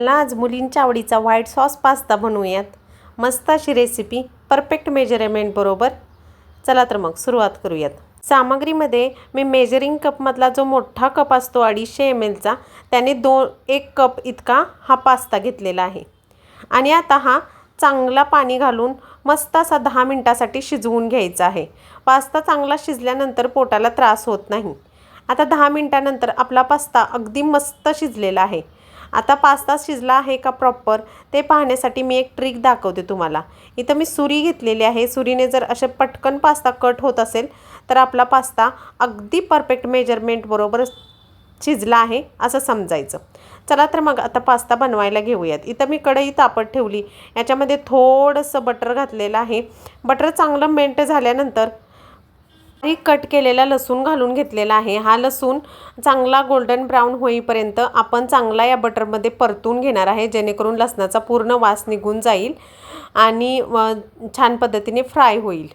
मला आज मुलींच्या आवडीचा व्हाईट सॉस पास्ता बनवूयात. मस्त अशी रेसिपी परफेक्ट मेजरमेंट बरोबर. चला तर मग सुरुवात करूयात. सामग्रीमध्ये मी मेजरिंग कपमधला जो मोठा कप असतो अडीचशे एम एलचा त्याने दोन एक कप इतका हा पास्ता घेतलेला आहे. आणि आता हा चांगला पाणी घालून मस्त असा दहा मिनटासाठी शिजवून घ्यायचा आहे. पास्ता चांगला शिजल्यानंतर पोटाला त्रास होत नाही. आता दहा मिनटानंतर आपला पास्ता अगदी मस्त शिजलेला आहे. आता पास्ता शिजला आहे का प्रॉपर ते पाहण्यासाठी मी एक ट्रिक दाखवते तुम्हाला. इथं मी सुरी घेतलेली आहे. सुरीने जर असे पटकन पास्ता कट होत असेल तर आपला पास्ता अगदी परफेक्ट मेजरमेंट बरोबर शिजला आहे असं समजायचं. चला तर मग आता पास्ता बनवायला घेऊयात. इथं मी कढई तापत ठेवली. याच्यामध्ये थोडंसं बटर घातलेलं आहे. बटर चांगलं मेल्ट झाल्यानंतर बारीक कट केलेला लसूण घालून घेतलेला आहे. हा लसूण चांगला गोल्डन ब्राऊन होईपर्यंत आपण चांगला या बटरमध्ये परतून घेणार आहे जेणेकरून लसणाचा पूर्ण वास निघून जाईल आणि छान पद्धतीने फ्राय होईल.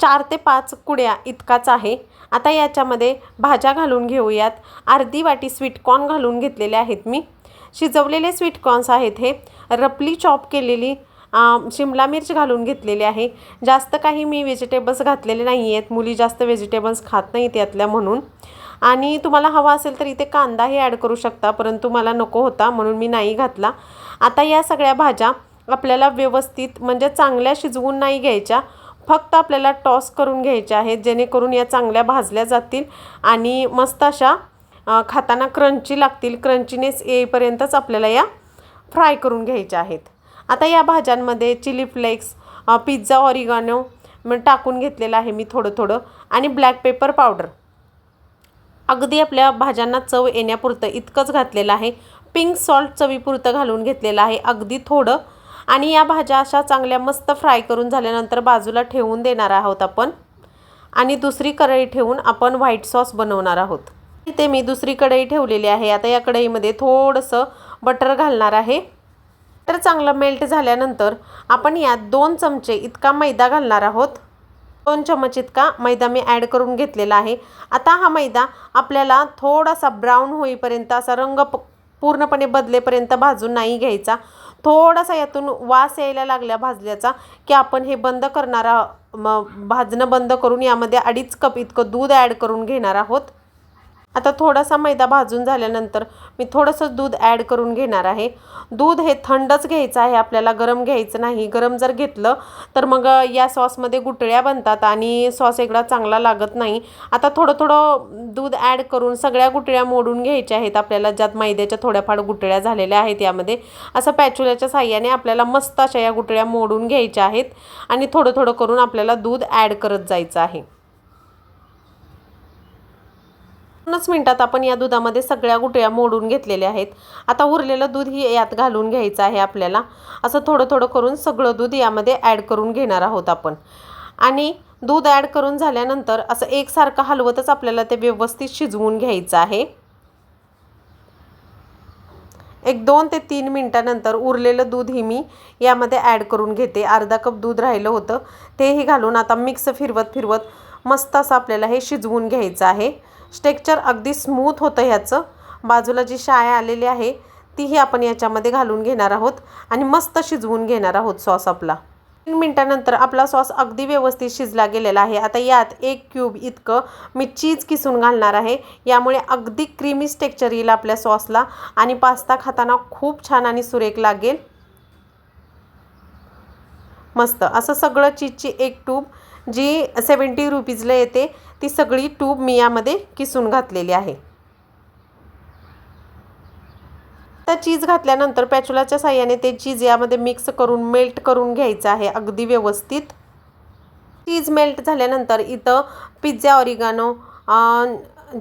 चार ते पाच कुड्या इतकाच आहे. आता याच्यामध्ये भाज्या घालून घेऊयात. अर्धी वाटी स्वीटकॉर्न घालून घेतलेले आहेत मी. शिजवलेले स्वीटकॉर्न्स आहेत हे. रपली चॉप केलेली शिमला मिर्च घालून घेतलेली आहे. जास्त काही मी व्हेजिटेबल्स घातलेले नाही आहेत मुली जास्त व्हेजिटेबल्स खात नाहीत यातल्या म्हणून. आणि तुम्हाला हवा असेल तर इथे कांदाही ॲड करू शकता परंतु मला नको होता म्हणून मी नाही घातला. आता या सगळ्या भाज्या आपल्याला व्यवस्थित म्हणजे चांगल्या शिजवून नाही घ्यायच्या फक्त आपल्याला टॉस करून घ्यायच्या आहेत जेणेकरून या चांगल्या भाजल्या जातील आणि मस्त अशा खाताना क्रंची लागतील. क्रंचीनेस येईपर्यंतच आपल्याला या फ्राय करून घ्यायच्या आहेत. आता या भाज्यांमध्ये चिली फ्लेक्स पिझ्झा ऑरिगानो टाकून घेतलेलं आहे मी थोडं थोडं आणि ब्लॅक पेपर पावडर. अगदी आपल्या भाज्यांना चव येण्यापुरतं इतकंच घातलेलं आहे. पिंक सॉल्ट चवीपुरतं घालून घेतलेलं आहे अगदी थोडं. आणि या भाज्या अशा चांगल्या मस्त फ्राय करून झाल्यानंतर बाजूला ठेवून देणार आहोत आपण. आणि दुसरी कढई ठेवून आपण व्हाईट सॉस बनवणार आहोत. इथे मी दुसरी कढई ठेवलेली आहे. आता या कढईमध्ये थोडंसं बटर घालणार आहे. तर चांगलं मेल्ट झाल्यानंतर आपण यात दोन चमचे इतका मैदा घालणार आहोत. दोन चमच इतका मैदा मी ॲड करून घेतलेला आहे. आता हा मैदा आपल्याला थोडासा ब्राऊन होईपर्यंत असा रंग प पूर्णपणे बदलेपर्यंत भाजून नाही घ्यायचा. थोडासा यातून वास यायला लागल्या भाजल्याचा की आपण हे बंद करणारा म भाजणं बंद करून यामध्ये अडीच कप इतकं दूध ॲड करून घेणार आहोत. आता थोडासा मैदा भाजून झाल्यानंतर मी थोडंसं दूध ॲड करून घेणार आहे. दूध हे थंडच घ्यायचं आहे आपल्याला गरम घ्यायचं नाही. गरम जर घेतलं तर मग या सॉसमध्ये गुटळ्या बनतात आणि सॉस एवढा चांगला लागत नाही. आता थोडं थोडं दूध ॲड करून सगळ्या गुटळ्या मोडून घ्यायच्या आहेत आपल्याला ज्यात मैद्याच्या थोड्याफार गुटळ्या झालेल्या आहेत यामध्ये. असं पॅचुल्याच्या साह्याने आपल्याला मस्त अशा या गुटळ्या मोडून घ्यायच्या आहेत आणि थोडं थोडं करून आपल्याला दूध ॲड करत जायचं आहे. दोनच मिनटात आपण या दुधामध्ये सगळ्या गुटळ्या मोडून घेतलेल्या आहेत. आता उरलेलं दूध ही यात घालून घ्यायचं आहे आपल्याला. असं थोडं थोडं करून सगळं दूध यामध्ये ॲड करून घेणार आहोत आपण. आणि दूध ॲड करून झाल्यानंतर असं एकसारखं हलवतच आपल्याला ते व्यवस्थित शिजवून घ्यायचं आहे. एक दोन ते तीन मिनटानंतर उरलेलं दूध ही मी यामध्ये ॲड करून घेते. अर्धा कप दूध राहिलं होतं. तेही घालून आता मिक्स फिरवत फिरवत मस्त असं आपल्याला हे शिजवून घ्यायचं आहे. स्टेक्चर अगदी स्मूथ होतं ह्याचं. बाजूला जी शाया आलेली आहे तीही आपण याच्यामध्ये घालून घेणार आहोत आणि मस्त शिजवून घेणार आहोत सॉस आपला. तीन मिनटानंतर आपला सॉस अगदी व्यवस्थित शिजला गेलेला आहे. आता यात एक क्यूब इतकं मी चीज किसून घालणार आहे. यामुळे अगदी क्रीमी स्टेक्चर येईल आपल्या सॉसला आणि पास्ता खाताना खूप छान आणि सुरेख लागेल. मस्त. असं सगळं चीजची एक ट्यूब जी सेवन्टी रुपीजला येते ती सगळी ट्यूब मी यामध्ये किसून घातलेली आहे. आता चीज घातल्यानंतर पॅचुलाच्या साह्याने ते चीज यामध्ये मिक्स करून मेल्ट करून घ्यायचं आहे अगदी व्यवस्थित. चीज मेल्ट झाल्यानंतर इथं पिझ्झा ऑरिगानो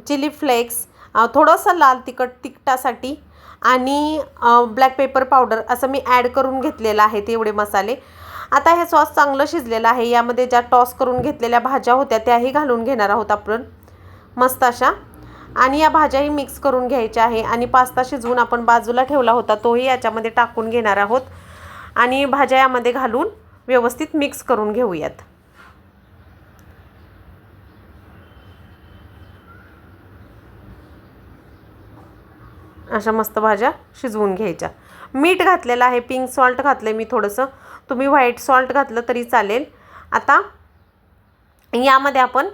चिली फ्लेक्स थोडंसं लाल तिखट तिखटासाठी आणि ब्लॅक पेपर पावडर असं मी ॲड करून घेतलेलं आहे तेवढे मसाले. आता हे सॉस चांगलं शिजलेलं आहे. यामध्ये ज्या टॉस करून घेतलेल्या भाज्या होत्या त्याही घालून घेणार आहोत आपण. मस्त अशा. आणि या भाज्याही मिक्स करून घ्यायच्या आहे. आणि पास्ता शिजवून आपण बाजूला ठेवला होता तोही याच्यामध्ये टाकून घेणार आहोत. आणि भाज्या यामध्ये घालून व्यवस्थित मिक्स करून घेऊयात. अशा मस्त भाज्या शिजवून घ्यायच्या. मीठ घातलेलं आहे पिंक सॉल्ट घातलं आहे मी थोडंसं. तुम्ही व्हाईट सॉल्ट घातलं तरी चालेल. आता यामध्ये आपण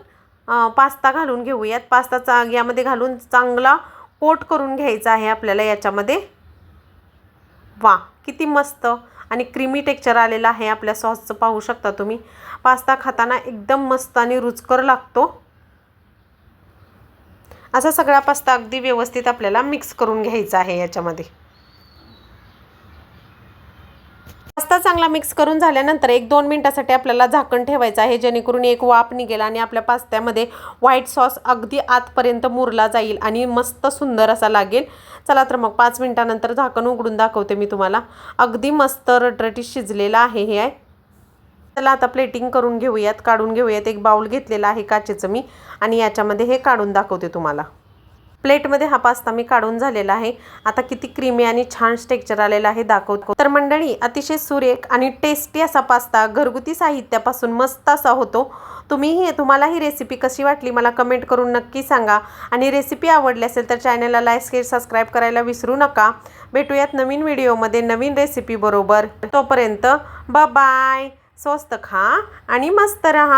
पास्ता घालून घेऊयात. पास्ता चा यामध्ये घालून चांगला कोट करून घ्यायचा आहे आपल्याला याच्यामध्ये. वा किती मस्त आणि क्रीमी टेक्चर आलेलं आहे आपल्या सॉसचं पाहू शकता तुम्ही. पास्ता खाताना एकदम मस्त आणि रुचकर लागतो. असा सगळा पास्ता अगदी व्यवस्थित आपल्याला मिक्स करून घ्यायचा आहे याच्यामध्ये. पास्ता चांगला मिक्स करून झाल्यानंतर एक दोन मिनटासाठी आपल्याला झाकण ठेवायचं आहे जेणेकरून एक वाफ निघेल आणि आपल्या पास्त्यामध्ये व्हाईट सॉस अगदी आतपर्यंत मुरला जाईल आणि मस्त सुंदर असा लागेल. चला तर मग पाच मिनटानंतर झाकण उघडून दाखवते मी तुम्हाला. अगदी मस्त रटरटी शिजलेलं आहे हे आहे. चला आता प्लेटिंग करून घेऊयात काढून घेऊयात. एक बाउल घेतलेला आहे काचेचं मी आणि याच्यामध्ये हे काढून दाखवते तुम्हाला. प्लेटमध्ये हा पास्ता मी काढून झालेला आहे. आता किती क्रीमी आणि छान स्टेक्चर आलेला आहे दाखवतो. तर मंडळी अतिशय सुरेख आणि टेस्टी असा पास्ता घरगुती साहित्यापासून मस्त असा होतो. तुम्हीही तुम्हाला ही रेसिपी कशी वाटली मला कमेंट करून नक्की सांगा. आणि रेसिपी आवडली असेल तर चॅनलला लाईक शेअर सबस्क्राईब करायला विसरू नका. भेटूयात नवीन व्हिडिओमध्ये नवीन रेसिपी बरोबर. तोपर्यंत बाय स्वस्त खा आणि मस्त रहा.